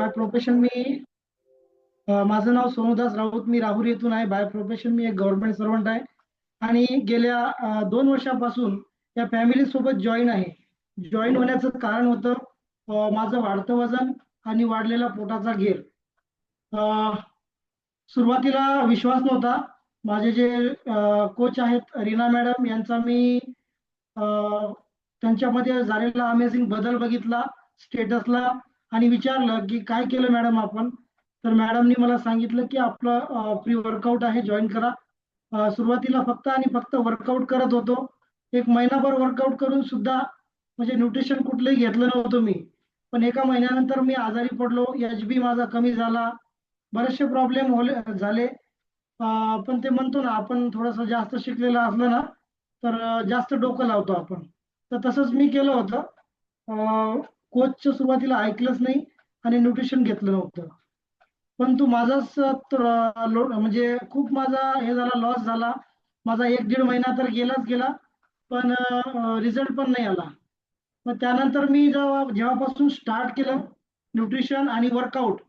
By profession मी माझं नाव सोनुदास राऊत मी राहुर येथून आहे. बाय प्रोफेशन मी एक गव्हर्नमेंट सर्वंट आहे. आणि गेल्या दोन वर्षापासून या फॅमिली सोबत जॉईन आहे. जॉईन होण्याचं कारण होतं माझं वाढतं वजन आणि वाढलेला पोटाचा घेर. सुरुवातीला विश्वास नव्हता. माझे जे कोच आहेत रीना मॅडम यांचा मी त्यांच्यामध्ये झालेला अमेझिंग बदल बघितला स्टेटसला आणि विचारलं की काय केलं मॅडम आपण? तर मॅडमनी मला सांगितलं की आपलं प्री वर्कआउट आहे जॉईन करा. सुरुवातीला फक्त आणि फक्त वर्कआउट करत होतो. एक महिनाभर वर्कआउट करून सुद्धा म्हणजे न्यूट्रिशन कुठलंही घेतलं नव्हतं मी. पण एका महिन्यानंतर मी आजारी पडलो. एच बी माझा कमी झाला. बरेचसे प्रॉब्लेम झाले. पण ते म्हणतो ना आपण थोडंसं जास्त शिकलेलं असलं ना तर जास्त डोकं लावतो आपण. तर तसंच मी केलं होतं. कोचच्या सुरुवातीला ऐकलंच नाही आणि न्यूट्रिशन घेतलं नव्हतं. तू माझाच तर म्हणजे खूप माझा हे झाला लॉस झाला. माझा एक दीड महिना तर गेलाच गेला पण रिझल्ट पण नाही आला. मग त्यानंतर मी जेव्हा जेव्हापासून स्टार्ट केलं न्यूट्रिशन आणि वर्कआउट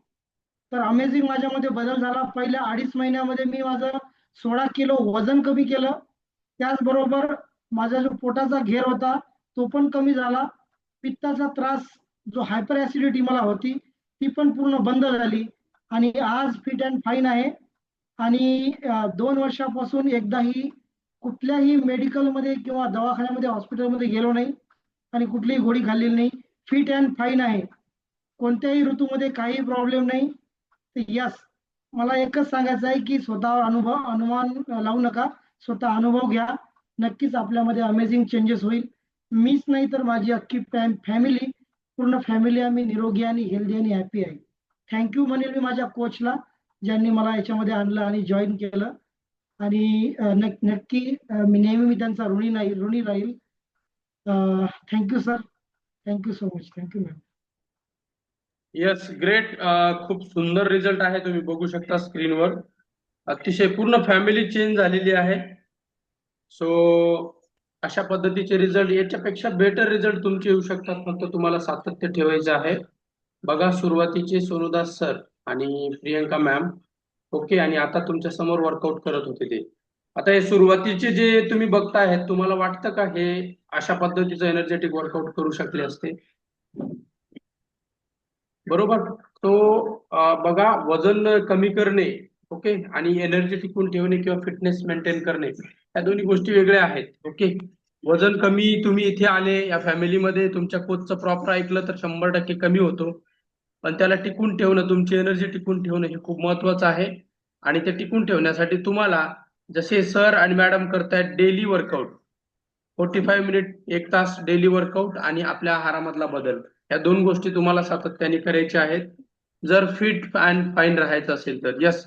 तर अमेझिंग माझ्यामध्ये बदल झाला. पहिल्या अडीच महिन्यामध्ये मी माझं सोळा किलो वजन कमी केलं. त्याचबरोबर माझा जो पोटाचा घेर होता तो पण कमी झाला. पित्ताचा त्रास जो हायपर ऍसिडिटी मला होती ती पण पूर्ण बंद झाली. आणि आज फिट अँड फाईन आहे. आणि दोन वर्षापासून एकदाही कुठल्याही मेडिकलमध्ये किंवा दवाखान्यामध्ये हॉस्पिटलमध्ये गेलो नाही. आणि कुठलीही गोळी खाल्लेली नाही. फिट अँड फाईन आहे. कोणत्याही ऋतूमध्ये काही प्रॉब्लेम नाही. तर यस मला एकच सांगायचं आहे की स्वतःवर अनुभव अनुमान लावू नका. स्वतः अनुभव घ्या. नक्कीच आपल्यामध्ये अमेझिंग चेंजेस होईल. मीच नाही तर माझी अख्खी फॅमिली पूर्ण फॅमिली आम्ही निरोगी आणि हेल्दी आणि हॅपी आहे. थँक्यू म्हणेल मी माझ्या कोचला ज्यांनी मला याच्यामध्ये आणलं आणि जॉईन केलं. आणि नक्की मी नेहमी मी त्यांचा ऋणी नाही ऋणी राहील. Thank you sir thank you so much thank you ma'am yes great खूप सुंदर रिझल्ट आहे. तुम्ही बघू शकता स्क्रीनवर अतिशय पूर्ण फॅमिली चेंज झालेली आहे. सो अशा पद्धतीचे रिझल्ट याच्यापेक्षा बेटर रिझल्ट तुमचे येऊ शकतात. फक्त तुम्हाला सातत्य ठेवायचं आहे. बघा सुरुवातीचे सोनुदास सर आणि प्रियंका मॅम ओके आणि आता तुमच्यासमोर वर्कआउट करत होते ते. आता हे सुरुवातीचे जे तुम्ही बघताय तुम्हाला वाटतं का हे अशा पद्धतीचं एनर्जेटिक वर्कआउट करू शकले असते? बरोबर? तो बघा वजन कमी करणे ओके? आणि एनर्जी टिकून ठेवणे किंवा फिटनेस मेंटेन करणे या दोन्ही गोष्टी वेगळ्या आहेत. ओके? वजन कमी तुम्ही इथे आले या फॅमिलीमध्ये तुमच्या कोचचं प्रॉपर ऐकलं तर शंभर टक्के कमी होतो. पण त्याला टिकून ठेवणं तुमची एनर्जी टिकून ठेवणं हे खूप महत्वाचं आहे. आणि ते टिकून ठेवण्यासाठी तुम्हाला जसे सर आणि मॅडम करतायत daily workout forty five minute एक तास डेली वर्कआउट आणि आपल्या आहारामधला बदल. या दोन गोष्टी तुम्हाला सातत्याने करायच्या आहेत. जर फिट अँड फाईन राहायचं असेल तर. Yes